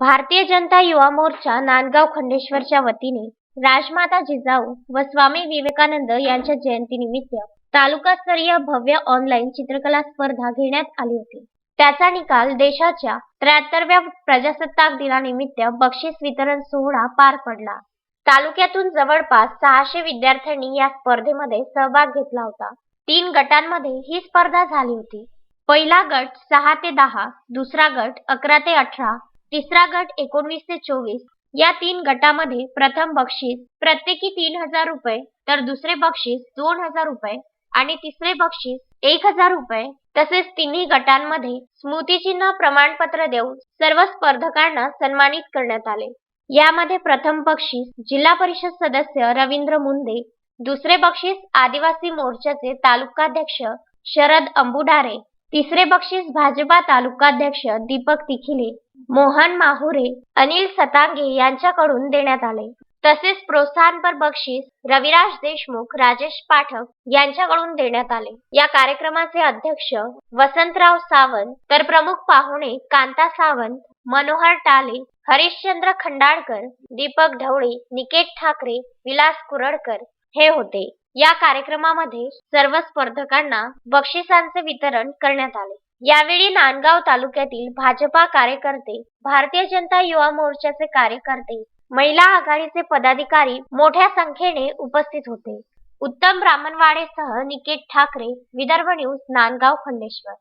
भारतीय जनता युवा मोर्चा नांदगाव खंडेश्वरच्या वतीने राजमाता जिजाऊ व स्वामी विवेकानंद यांच्या जयंतीनिमित्त तालुकास्तरीय भव्य ऑनलाईन चित्रकला स्पर्धा घेण्यात आली होती. त्याचा निकाल देशाच्या त्र्याहत्तरव्या प्रजासत्ताक दिनानिमित्त बक्षीस वितरण सोहळा पार पडला. तालुक्यातून जवळपास सहाशे विद्यार्थ्यांनी या स्पर्धेमध्ये सहभाग घेतला होता. तीन गटांमध्ये ही स्पर्धा झाली होती. पहिला गट सहा ते दहा दुसरा गट अकरा ते अठरा तिसरा गट एकोणवीस ते चोवीस. या तीन गटामध्ये प्रथम बक्षीस प्रत्येकी तीन हजार रुपये तर दुसरे बक्षीस दोन हजार रुपये आणि तिसरे बक्षीस एक हजार रुपये. तसेच तिन्ही गटांमध्ये स्मृतिचिन्ह प्रमाणपत्र देऊन सर्व स्पर्धकांना सन्मानित करण्यात आले. यामध्ये प्रथम बक्षीस जिल्हा परिषद सदस्य रवींद्र मुंदे दुसरे बक्षीस आदिवासी मोर्चाचे तालुकाध्यक्ष शरद अंबुडारे तिसरे बक्षीस भाजपा तालुकाध्यक्ष दीपक तिखिले मोहन माहुरे अनिल सतांगे यांच्याकडून देण्यात आले. तसेच प्रोत्साहनपर बक्षीस रविराज देशमुख राजेश पाठक यांच्याकडून देण्यात आले. या कार्यक्रमाचे अध्यक्ष वसंतराव सावंत तर प्रमुख पाहुणे कांता सावंत मनोहर टाले हरिश्चंद्र खंडाळकर दीपक ढवळे निकेत ठाकरे विलास कुरडकर हे होते. या कार्यक्रमामध्ये सर्व स्पर्धकांना बक्षिसांचे वितरण करण्यात आले. यावेळी नांदगाव तालुक्यातील भाजपा कार्यकर्ते भारतीय जनता युवा मोर्चाचे कार्यकर्ते महिला आघाडीचे पदाधिकारी मोठ्या संख्येने उपस्थित होते. उत्तम ब्राह्मणवाडेसह निकेत ठाकरे विदर्भ न्यूज नांदगाव खंडेश्वर.